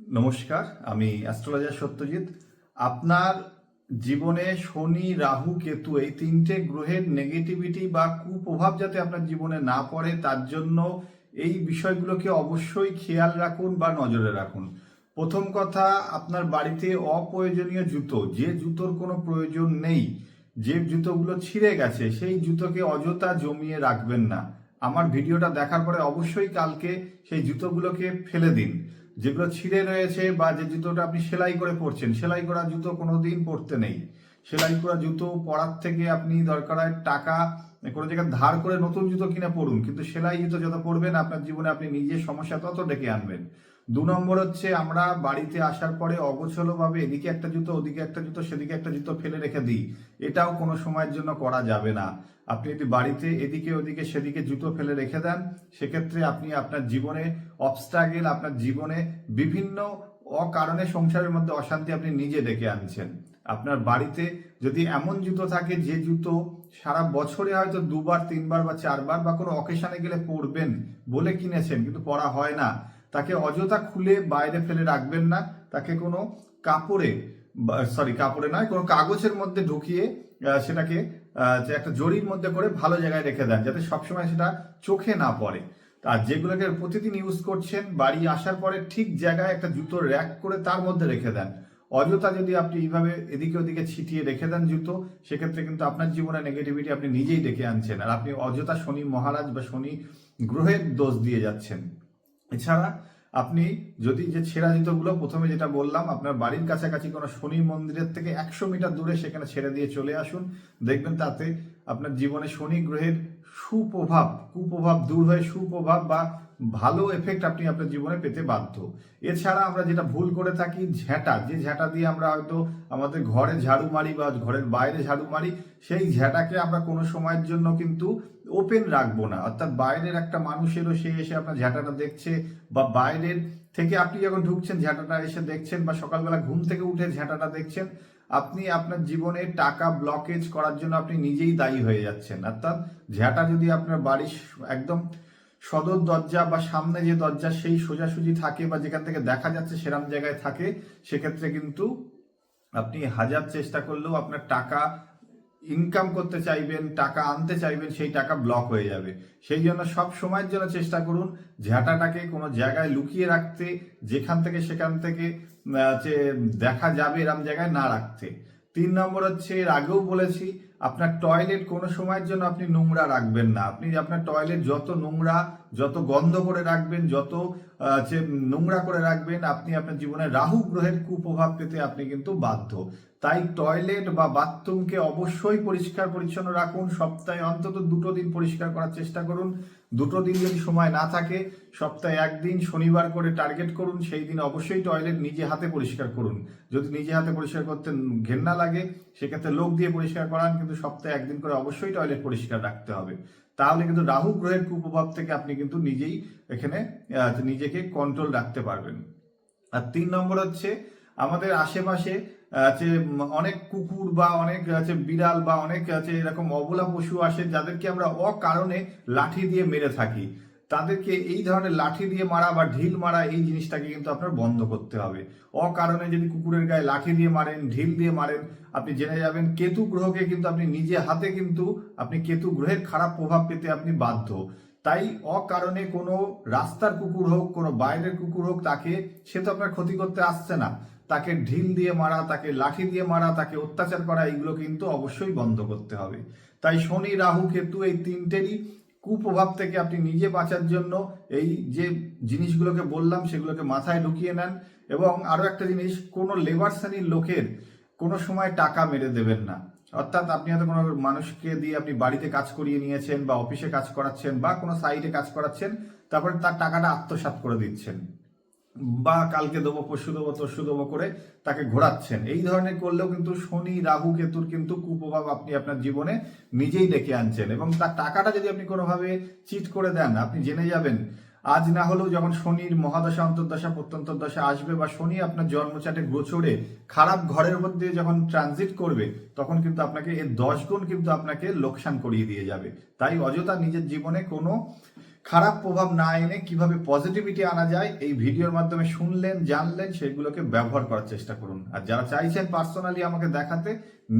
নমস্কার, আমি অ্যাস্ট্রোলজার সত্যজিৎ। আপনার জীবনে শনি, রাহু, কেতু এই তিনটে গ্রহের নেগেটিভিটি বা কুপ্রভাব যাতে আপনার জীবনে না পড়ে, তার জন্য এই বিষয়গুলোকে অবশ্যই খেয়াল রাখুন বা নজরে রাখুন। প্রথম কথা, আপনার বাড়িতে অপ্রয়োজনীয় জুতো, যে জুতোর কোনো প্রয়োজন নেই, যে জুতোগুলো ছিঁড়ে গেছে, সেই জুতোকে অযথা জমিয়ে রাখবেন না। আমার ভিডিওটা দেখার পরে অবশ্যই কালকে সেই জুতোগুলোকে ফেলে দিন। যেগুলো ছিঁড়ে রয়েছে বা যে জুতোটা আপনি সেলাই করে পরছেন, সেলাই করা জুতো কোনো দিন পরতে নেই। সেলাই করা জুতো পরার থেকে আপনি দরকার হয় টাকা, কোনো জায়গায় ধার করে নতুন জুতো কিনে পড়ুন কিন্তু সেলাই জুতো যত পরবেন, আপনার জীবনে আপনি নিজের সমস্যা তত ডেকে আনবেন। দু নম্বর হচ্ছে আমরা বাড়িতে আসার পরে অগোছলভাবে এদিকে একটা জুতো, ওদিকে একটা জুতো, সেদিকে একটা জুতো ফেলে রেখে দিই। এটাও কোনো সময়ের জন্য করা যাবে না। আপনি যদি বাড়িতে এদিকে, ওদিকে, সেদিকে জুতো ফেলে রেখে দেন, সেক্ষেত্রে আপনি আপনার জীবনে অবস্ট্রাগেল আপনার জীবনে বিভিন্ন অকারণে সংসারের মধ্যে অশান্তি আপনি নিজে ডেকে আনছেন। আপনার বাড়িতে যদি এমন জুতো থাকে, যে জুতো সারা বছরে হয়তো দুবার, তিনবার বা চারবার বা কোনো অকেশনে গেলে পরবেন বলে কিনেছেন, কিন্তু পরা হয় না। তাকে অযথা খুলে বাইরে ফেলে রাখবেন না। তাকে কোনো কাপড়ে সরি কাপড়ে নয়, কোনো কাগজের মধ্যে ঢুকিয়ে সেটাকে একটা জরির মধ্যে করে ভালো জায়গায় রেখে দেন, যাতে সবসময় সেটা চোখে না পড়ে। আর যেগুলোকে প্রতিদিন ইউজ করছেন, বাড়ি আসার পরে ঠিক জায়গায় একটা জুতো র্যাক করে তার মধ্যে রেখে দেন। অযথা যদি আপনি এইভাবে এদিকে ওদিকে ছিটিয়ে রেখে দেন জুতো, সেক্ষেত্রে কিন্তু আপনার জীবনে নেগেটিভিটি আপনি নিজেই ডেকে আনছেন। আর আপনি অযথা শনি মহারাজ বা শনি গ্রহের দোষ দিয়ে যাচ্ছেন। এছাড়া আপনি যদি যে ছেঁড়া জুতোগুলো প্রথমে যেটা বললাম, আপনার বাড়ির কাছাকাছি কোনো শনি মন্দিরের থেকে একশো মিটার দূরে সেখানে ছেড়ে দিয়ে চলে আসুন। দেখবেন তাতে আপনার জীবনে শনি গ্রহের সুপ্রভাব, কুপ্রভাব দূর হয়ে সুপ্রভাব বা ভালো এফেক্ট আপনি আপনার জীবনে পেতে বাধ্য। এছাড়া আমরা যেটা ভুল করে থাকি ঝ্যাঁটা যে ঝ্যাঁটা দিয়ে আমরা হয়তো আমাদের ঘরে ঝাড়ু মারি বা ঘরের বাইরে ঝাড়ু মারি, সেই ঝ্যাঁটাকে আমরা কোনো সময়ের জন্য কিন্তু ওপেন রাখব না। অর্থাৎ বাইরের একটা মানুষেরও সে এসে আপনার ঝ্যাঁটাটা দেখছে বা বাইরের থেকে আপনি যখন ঢুকছেন ঝ্যাঁটাটা এসে দেখছেন বা সকালবেলা ঘুম থেকে উঠে ঝ্যাঁটাটা দেখছেন, আপনি আপনার জীবনে টাকা ব্লকেজ করার জন্য আপনি নিজেই দায়ী হয়ে যাচ্ছেন। অর্থাৎ ঝ্যাঁটা যদি আপনার বাড়ির একদম সদর দরজা বা সামনে যে দরজা, সেই সোজাসুজি থাকে বা যেখান থেকে দেখা যাচ্ছে সেরকম জায়গায় থাকে, সেক্ষেত্রে কিন্তু আপনি হাজার চেষ্টা করলেও আপনার টাকা ইনকাম করতে চাইবেন, টাকা আনতে চাইবেন, সেই টাকা ব্লক হয়ে যাবে। সেই জন্য সব সময়ের জন্য চেষ্টা করুন ঝাঁটাটাকে কোনো জায়গায় লুকিয়ে রাখতে, যেখান থেকে সেখান থেকে দেখা যাবে এরম জায়গায় না রাখতে। তিন নম্বর হচ্ছে, এর আগেও বলেছি আপনার টয়লেট কোনো সময়ের জন্য আপনি নোংরা রাখবেন না। আপনি আপনার টয়লেট যত নোংরা যত গন্ধ করে রাখবেন, যত যে নোংরা করে রাখবেন, আপনি আপনার জীবনে রাহু গ্রহের কুপ্রভাব পেতে আপনি কিন্তু বাধ্য। তাই টয়লেট বা বাথরুমকে অবশ্যই পরিষ্কার পরিচ্ছন্ন রাখুন। সপ্তাহে অন্তত দুটো দিন পরিষ্কার করার চেষ্টা করুন। দুটো দিন যদি সময় না থাকে, সপ্তাহে একদিন শনিবার করে টার্গেট করুন। সেই দিন অবশ্যই টয়লেট নিজে হাতে পরিষ্কার করুন। যদি নিজে হাতে পরিষ্কার করতে ঘেন্না লাগে, সেক্ষেত্রে লোক দিয়ে পরিষ্কার করান, কিন্তু সপ্তাহে একদিন করে অবশ্যই টয়লেট পরিষ্কার রাখতে হবে। তাহলে কিন্তু রাহু গ্রহের কুপ্রভাব থেকে আপনি কিন্তু নিজেই এখানে নিজেকে কন্ট্রোল রাখতে পারবেন। আর তিন নম্বর হচ্ছে, আমাদের আশেপাশে আছে অনেক কুকুর বা অনেক আছে বিড়াল বা অনেক আছে এরকম অবলা পশু আসে যাদেরকে আমরা অকারণে লাঠি দিয়ে মেরে থাকি। তাদেরকে এই ধরনের লাঠি দিয়ে মারা বা ঢিল মারা এই জিনিসটাকে কিন্তু আপনার বন্ধ করতে হবে। অকারণে যদি কুকুরের গায়ে লাঠি দিয়ে মারেন, ঢিল দিয়ে মারেন, আপনি জেনে যাবেন কেতু গ্রহকে কিন্তু আপনি নিজে হাতে কিন্তু আপনি কেতু গ্রহের খারাপ প্রভাব পেতে আপনি বাধ্য। তাই অকারণে কোনো রাস্তার কুকুর হোক, কোনো বাইরের কুকুর হোক, তাকে সে তো আপনার ক্ষতি করতে আসছে না। তাকে ঢিল দিয়ে মারা, তাকে লাঠি দিয়ে মারা, তাকে অত্যাচার করা এইগুলো কিন্তু অবশ্যই বন্ধ করতে হবে। তাই শনি, রাহু, কেতু এই তিনটেরই কুপ্রভাব থেকে আপনি নিজে বাঁচার জন্য এই যে জিনিসগুলোকে বললাম, সেগুলোকে মাথায় ঢুকিয়ে নেন এবং আরও একটা জিনিস, কোনো লেবার শ্রেণির লোকের কোনো সময় টাকা মেরে দেবেন না। অর্থাৎ আপনি হয়তো কোনো মানুষকে দিয়ে আপনি বাড়িতে কাজ করিয়ে নিয়েছেন বা অফিসে কাজ করাচ্ছেন বা কোনো সাইটে কাজ করাচ্ছেন, তারপরে তার টাকাটা আত্মসাত করে দিচ্ছেন। বা কালকে দেবো, পরশু দেবো, তরশু দেবো করে তাকে ঘোরাচ্ছেন। এই ধরনের করলেও কিন্তু শনি, রাহু, কেতুর কিন্তু কুপ্রভাব আপনি আপনার জীবনে নিজেই ডেকে আনছেন এবং তার টাকাটা যদি আপনি কোনোভাবে চিট করে দেন, আপনি জেনে যাবেন, আজ না হলেও যখন শনির মহাদশা, অন্তর্দশা প্রত্যন্তর দশা আসবে বা শনি আপনার জন্মচাটে গোচরে খারাপ ঘরের মধ্যে যখন ট্রানজিট করবে, তখন কিন্তু আপনাকে এর দশ গুণ কিন্তু আপনাকে লোকসান করিয়ে দিয়ে যাবে। তাই অযথা নিজের জীবনে কোনো খারাপ প্রভাব না এনে কীভাবে পজিটিভিটি আনা যায়, এই ভিডিওর মাধ্যমে শুনলেন, জানলেন, সেগুলোকে ব্যবহার করার চেষ্টা করুন। আর যারা চাইছেন পার্সোনালি আমাকে দেখাতে,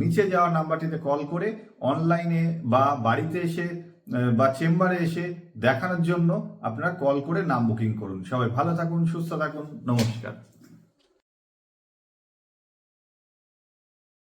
নিচে যাওয়া নাম্বারটিতে কল করে অনলাইনে বা বাড়িতে এসে বা চেম্বারে এসে দেখানোর জন্য আপনারা কল করে নাম বুকিং করুন। সবাই ভালো থাকুন, সুস্থ থাকুন, নমস্কার।